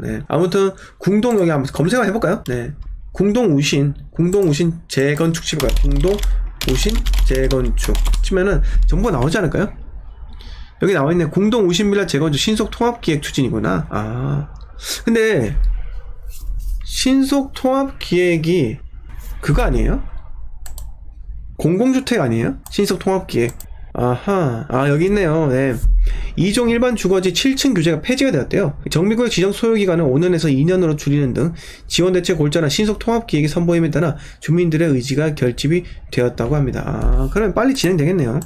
네. 아무튼 궁동 여기 한번 검색을 해볼까요? 네. 궁동 우신, 궁동 우신 재건축 치볼까요? 궁동 우신 재건축 치면은 정보가 나오지 않을까요? 여기 나와 있네. 궁동 우신 빌라 재건축 신속 통합 기획 추진이구나. 아. 근데 신속 통합 기획이 그거 아니에요? 공공주택 아니에요? 신속 통합 기획. 아하. 아, 여기 있네요. 네. 2종 일반 주거지 7층 규제가 폐지가 되었대요. 정비구역 지정 소요 기간을 5년에서 2년으로 줄이는 등 지원 대책 골자나 신속 통합 기획이 선보임에 따라 주민들의 의지가 결집이 되었다고 합니다. 아, 그러면 빨리 진행되겠네요.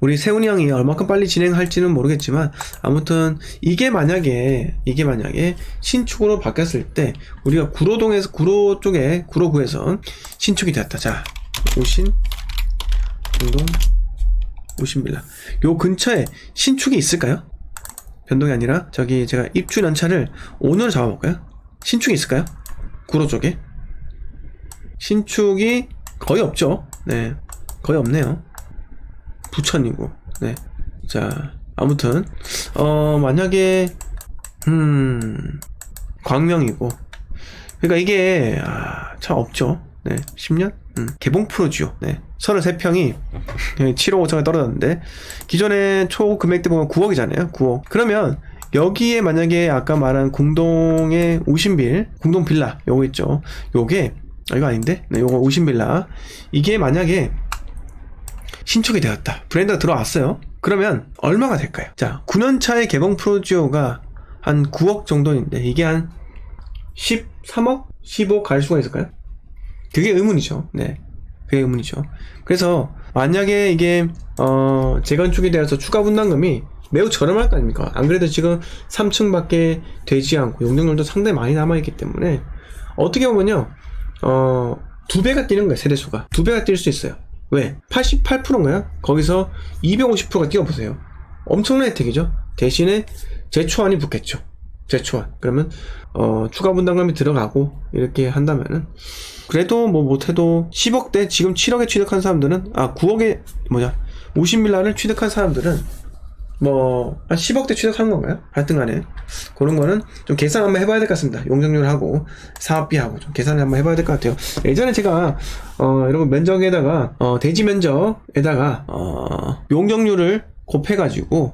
우리 세훈이 형이 얼마큼 빨리 진행할지는 모르겠지만 아무튼 이게 만약에 이게 만약에 신축으로 바뀌었을 때 우리가 구로동에서 구로 쪽에 구로구에서 신축이 되었다. 자, 오신 공동 오신빌라 요 근처에 신축이 있을까요? 변동이 아니라 저기 제가 입주 연차를 오늘 잡아볼까요? 신축이 있을까요? 구로 쪽에 신축이 거의 없죠. 네, 거의 없네요. 부천이고, 네. 자, 아무튼, 어, 만약에, 음, 광명이고, 그러니까 이게, 아, 참 없죠. 네, 10년? 음, 개봉 프로지오. 네, 33평이 7억 5천에 떨어졌는데, 기존에 초 금액대 보면 9억이잖아요. 9억. 그러면, 여기에 만약에 아까 말한 공동의 우신빌, 공동 빌라, 요거 있죠. 요게, 아, 이거 아닌데? 네, 요거 우신빌라. 이게 만약에, 신축이 되었다. 브랜드가 들어왔어요. 그러면 얼마가 될까요? 자, 9년차의 개봉 프로지오가 한 9억 정도인데 이게 한 13억? 15억 갈 수가 있을까요? 그게 의문이죠. 네. 그게 의문이죠. 그래서 만약에 이게 어 재건축이 되어서 추가 분담금이 매우 저렴할 거 아닙니까? 안 그래도 지금 3층밖에 되지 않고 용적률도 상당히 많이 남아있기 때문에 어떻게 보면요 어 두 배가 뛰는 거예요 세대수가 두 배가 뛸 수 있어요 왜? 88%인가요? 거기서 250%가 뛰어보세요. 엄청난 혜택이죠? 대신에 재초안이 붙겠죠. 재초안. 그러면, 어, 추가 분담금이 들어가고, 이렇게 한다면은, 그래도 뭐 못해도 10억대, 지금 7억에 취득한 사람들은, 아, 9억에, 뭐냐, 50밀라를 취득한 사람들은, 뭐, 한 10억대 취득한 건가요? 하여튼 간에. 그런 거는 좀 계산 한번 해봐야 될 것 같습니다. 용적률하고, 사업비하고 좀 계산을 한번 해봐야 될 것 같아요. 예전에 제가, 어, 여러분 면적에다가, 어, 대지 면적에다가, 어, 용적률을 곱해가지고,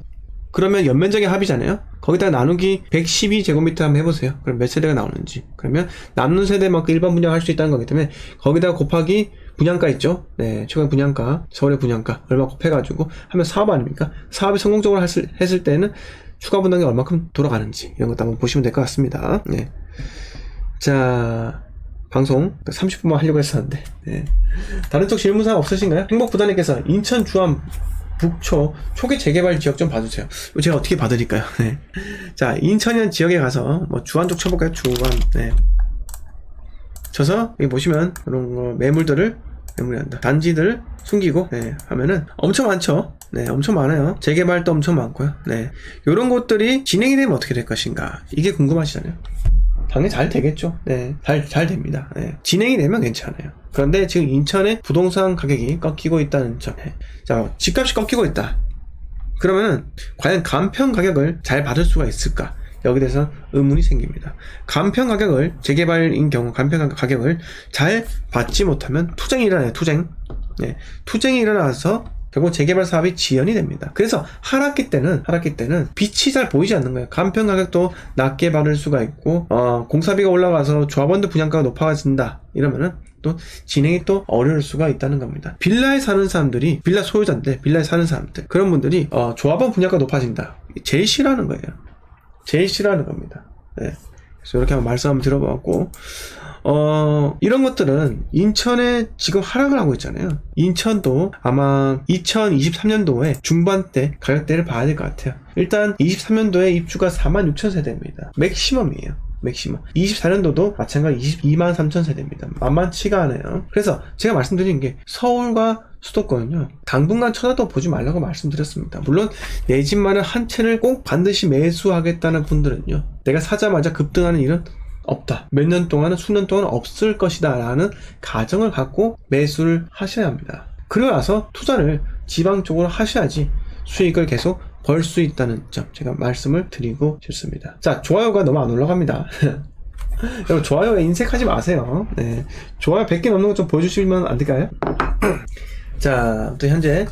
그러면 연면적의 합이잖아요? 거기다가 나누기 112제곱미터 한번 해보세요. 그럼 몇 세대가 나오는지. 그러면 남는 세대만큼 일반 분양할 수 있다는 거기 때문에 거기다가 곱하기 분양가 있죠? 네, 최근 분양가, 서울의 분양가 얼마 곱해가지고 하면 사업 아닙니까? 사업이 성공적으로 했을, 했을 때는 추가 분담이 얼마큼 돌아가는지 이런 것도 한번 보시면 될 것 같습니다. 네. 자, 방송 30분만 하려고 했었는데 네. 다른 쪽 질문사항 없으신가요? 행복부단님께서 인천 주암 북초 초기 재개발 지역 좀 봐주세요. 제가 어떻게 봐드릴까요? 네. 자, 인천현 지역에 가서 뭐 주안 쪽 쳐볼까요? 주안. 네. 쳐서 여기 보시면 이런 거 매물들을 매물한다. 단지들 숨기고 네, 하면은 엄청 많죠. 네, 엄청 많아요. 재개발도 엄청 많고요. 네, 이런 것들이 진행이 되면 어떻게 될 것인가 이게 궁금하시잖아요. 당연히 잘 되겠죠. 네, 잘, 잘 됩니다. 네. 진행이 되면 괜찮아요. 그런데 지금 인천의 부동산 가격이 꺾이고 있다는 점. 네. 자, 집값이 꺾이고 있다. 그러면은, 과연 간편 가격을 잘 받을 수가 있을까? 여기 대해서 의문이 생깁니다. 간편 가격을, 재개발인 경우 간편 가격을 잘 받지 못하면 투쟁이 일어나요, 투쟁. 네. 투쟁이 일어나서 결국 재개발 사업이 지연이 됩니다. 그래서 하락기 때는 하락기 때는 빛이 잘 보이지 않는 거예요. 간편 가격도 낮게 받을 수가 있고 어, 공사비가 올라가서 조합원들 분양가가 높아진다 이러면은 또 진행이 또 어려울 수가 있다는 겁니다. 빌라에 사는 사람들이 빌라 소유자인데 빌라에 사는 사람들 그런 분들이 어, 조합원 분양가 높아진다. 제일 싫어하는 거예요. 제일 싫어하는 겁니다. 네. 그래서 이렇게 한번 말씀 한번 들어봤고 어, 이런 것들은 인천에 지금 하락을 하고 있잖아요. 인천도 아마 2023년도에 중반 때 가격대를 봐야 될 것 같아요. 일단 23년도에 입주가 4만 6천 세대입니다. 맥시멈이에요. 맥시멈. 24년도도 마찬가지 22만 3천 세대입니다. 만만치가 않아요. 그래서 제가 말씀드린 게 서울과 수도권은요, 당분간 쳐다도 보지 말라고 말씀드렸습니다. 물론, 내 집만은 한 채를 꼭 반드시 매수하겠다는 분들은요, 내가 사자마자 급등하는 일은 없다. 몇 년 동안은 수년 동안 없을 것이다. 라는 가정을 갖고 매수를 하셔야 합니다. 그러고 나서 투자를 지방 쪽으로 하셔야지 수익을 계속 벌 수 있다는 점 제가 말씀을 드리고 싶습니다. 자, 좋아요가 너무 안 올라갑니다. 여러분, 좋아요에 인색하지 마세요. 네. 좋아요 100개 넘는 것좀 보여주시면 안 될까요? 자, 또 현재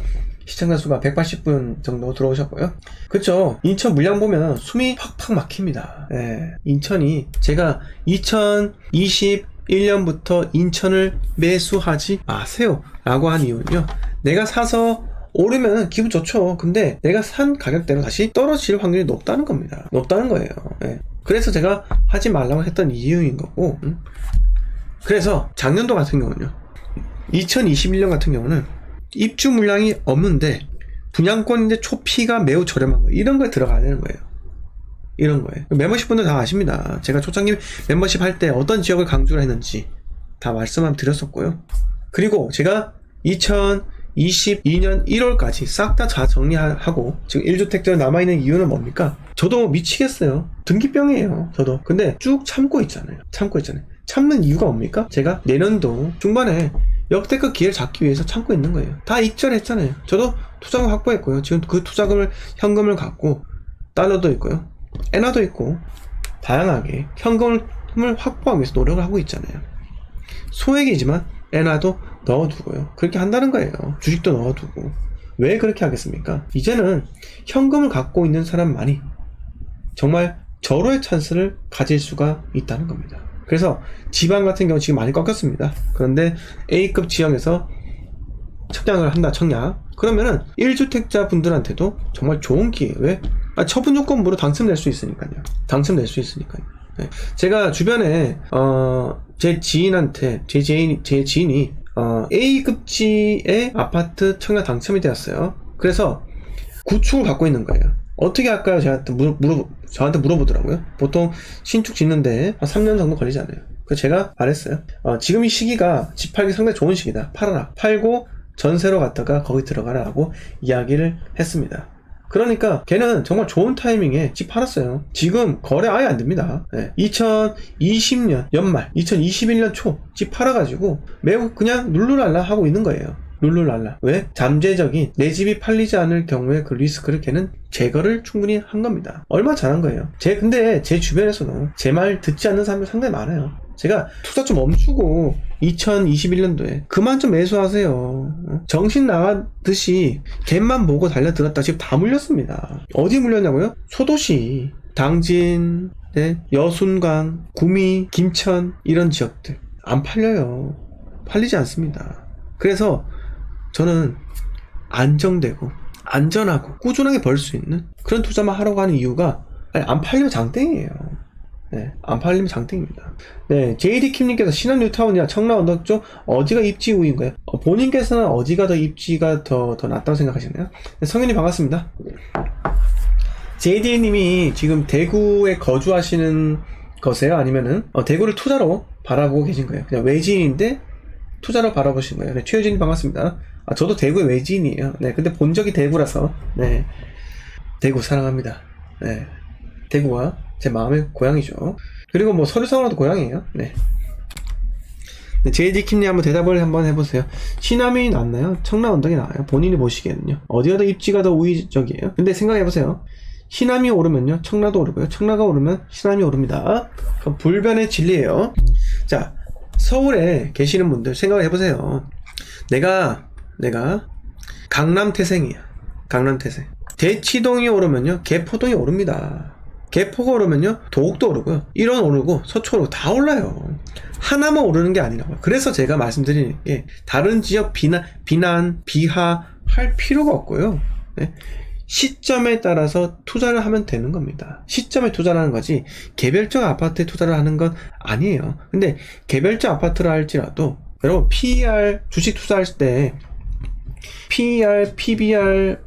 시청자 수가 180분 정도 들어오셨고요. 그쵸. 인천 물량 보면 숨이 팍팍 막힙니다. 예. 인천이 제가 2021년부터 인천을 매수하지 마세요. 라고 한 이유는요. 내가 사서 오르면 기분 좋죠. 근데 내가 산 가격대로 다시 떨어질 확률이 높다는 겁니다. 높다는 거예요. 예. 그래서 제가 하지 말라고 했던 이유인 거고. 음. 그래서 작년도 같은 경우는요. 2021년 같은 경우는 입주 물량이 없는데 분양권인데 초피가 매우 저렴한 거 이런 거에 들어가야 되는 거예요. 이런 거에 멤버십 분들 다 아십니다. 제가 초창기 멤버십 할 때 어떤 지역을 강조를 했는지 다 말씀을 드렸었고요. 그리고 제가 2022년 1월까지 싹 다 다 정리하고 지금 1주택자 남아있는 이유는 뭡니까? 저도 미치겠어요. 등기병이에요. 저도. 근데 쭉 참고 있잖아요. 참고 있잖아요. 참는 이유가 뭡니까? 제가 내년도 중반에 역대급 기회를 잡기 위해서 참고 있는 거예요. 다 익절했잖아요. 저도 투자금 확보했고요. 지금 그 투자금을 현금을 갖고 달러도 있고요. 엔화도 있고 다양하게 현금을 확보하기 위해서 노력을 하고 있잖아요. 소액이지만 엔화도 넣어두고요. 그렇게 한다는 거예요. 주식도 넣어두고. 왜 그렇게 하겠습니까? 이제는 현금을 갖고 있는 사람만이 정말 절호의 찬스를 가질 수가 있다는 겁니다. 그래서 지방 같은 경우 지금 많이 꺾였습니다. 그런데 A급 지역에서 청약을 한다, 청약. 그러면은 1주택자 분들한테도 정말 좋은 기회. 왜? 아, 처분 조건부로 당첨될 수 있으니까요. 당첨될 수 있으니까요. 네. 제가 주변에, 어, 제 지인한테, 제 지인, 제 지인이, 어, A급지의 아파트 청약 당첨이 되었어요. 그래서 구축을 갖고 있는 거예요. 어떻게 할까요? 저한테 물어, 물어, 저한테 물어보더라고요. 보통 신축 짓는데 한 3년 정도 걸리잖아요. 그래서 제가 말했어요. 어, 지금 이 시기가 집 팔기 상당히 좋은 시기다. 팔아라. 팔고 전세로 갔다가 거기 들어가라 하고 이야기를 했습니다. 그러니까 걔는 정말 좋은 타이밍에 집 팔았어요. 지금 거래 아예 안 됩니다. 2020년 연말, 2021년 초 집 팔아가지고 매우 그냥 룰루랄라 하고 있는 거예요. 룰루랄라. 왜? 잠재적인 내 집이 팔리지 않을 경우에 그 리스크를 걔는 제거를 충분히 한 겁니다. 얼마 잘한 거예요. 제 근데 제 주변에서도 제 말 듣지 않는 사람들 상당히 많아요. 제가 투자 좀 멈추고 2021년도에 그만 좀 매수하세요. 정신 나가듯이 갭만 보고 달려들었다 지금 다 물렸습니다. 어디 물렸냐고요? 소도시, 당진, 네, 여순강, 구미, 김천 이런 지역들 안 팔려요. 팔리지 않습니다. 그래서 저는 안정되고 안전하고 꾸준하게 벌 수 있는 그런 투자만 하라고 하는 이유가 아니, 안 팔리면 장땡이에요. 네, 안 팔리면 장땡입니다. 네, JD킴님께서 신원 뉴타운이나 청라 언덕 쪽 어디가 입지 우인가요? 어, 본인께서는 어디가 더 입지가 더, 더 낫다고 생각하시나요? 네, 성현이 반갑습니다. JD님이 지금 대구에 거주하시는 거세요? 아니면은 어, 대구를 투자로 바라보고 계신 거예요? 그냥 외지인인데 투자로 바라보신 거예요. 네, 최효진님 반갑습니다. 아, 저도 대구의 외지인이에요. 네, 근데 본 적이 대구라서, 네. 대구 사랑합니다. 네. 대구가 제 마음의 고향이죠. 그리고 뭐 서류상으로도 고향이에요. 네. 네, JD킴님 한번 대답을 한번 해보세요. 시남이 낫나요? 청라 언덕이 나아요? 본인이 보시기에는요. 어디가 더 입지가 더 우위적이에요? 근데 생각해보세요. 시남이 오르면요. 청라도 오르고요. 청라가 오르면 시남이 오릅니다. 그럼 불변의 진리예요. 자, 서울에 계시는 분들 생각을 해보세요. 내가, 내가 강남 태생이야. 강남 태생. 대치동이 오르면요. 개포동이 오릅니다. 개포가 오르면요. 도곡도 오르고요. 일원 오르고 서초 오르고 다 올라요. 하나만 오르는 게 아니라고요. 그래서 제가 말씀드리는 게 다른 지역 비난, 비난, 비하 할 필요가 없고요. 네. 시점에 따라서 투자를 하면 되는 겁니다. 시점에 투자를 하는 거지 개별적 아파트에 투자를 하는 건 아니에요. 근데 개별적 아파트를 할지라도 여러분 PER 주식 투자할 때 PER, PBR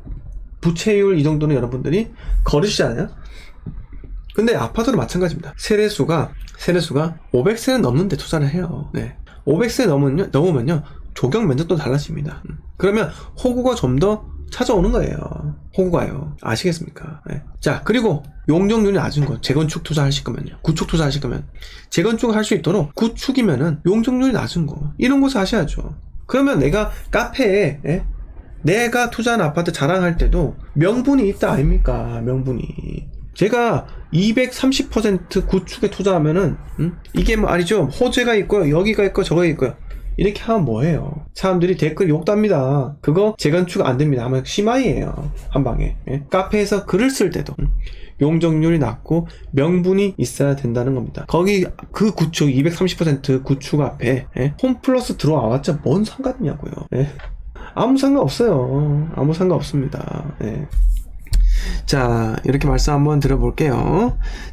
부채율 이 정도는 여러분들이 거르시잖아요. 근데 아파트도 마찬가지입니다. 세례수가 세례수가 500세는 넘는데 투자를 해요. 네. 500세 넘으면요, 넘으면요 조경 면적도 달라집니다. 음. 그러면 호구가 좀 더 찾아오는 거예요. 호구가요. 아시겠습니까? 네. 자, 그리고 용적률이 낮은 거 재건축 투자하실 거면요. 구축 투자하실 거면 재건축을 할수 있도록 구축이면은 용적률이 낮은 거 이런 곳을 하셔야죠. 그러면 내가 카페에 예? 내가 투자한 아파트 자랑할 때도 명분이 있다 아닙니까? 명분이. 제가 230% 구축에 투자하면은 음? 이게 뭐 아니죠 호재가 있고요 여기가 있고 저거 있고요 이렇게 하면 뭐해요 사람들이 댓글 욕답니다 그거 재건축 안 됩니다 하면 심하이에요 한 방에 예? 카페에서 글을 쓸 때도 음? 용적률이 낮고 명분이 있어야 된다는 겁니다 거기 그 구축 230% 구축 앞에 예? 홈플러스 들어와봤자 뭔 상관이냐고요 예? 아무 상관 없어요 아무 상관 없습니다 예. 자, 이렇게 말씀 한번 드려볼게요.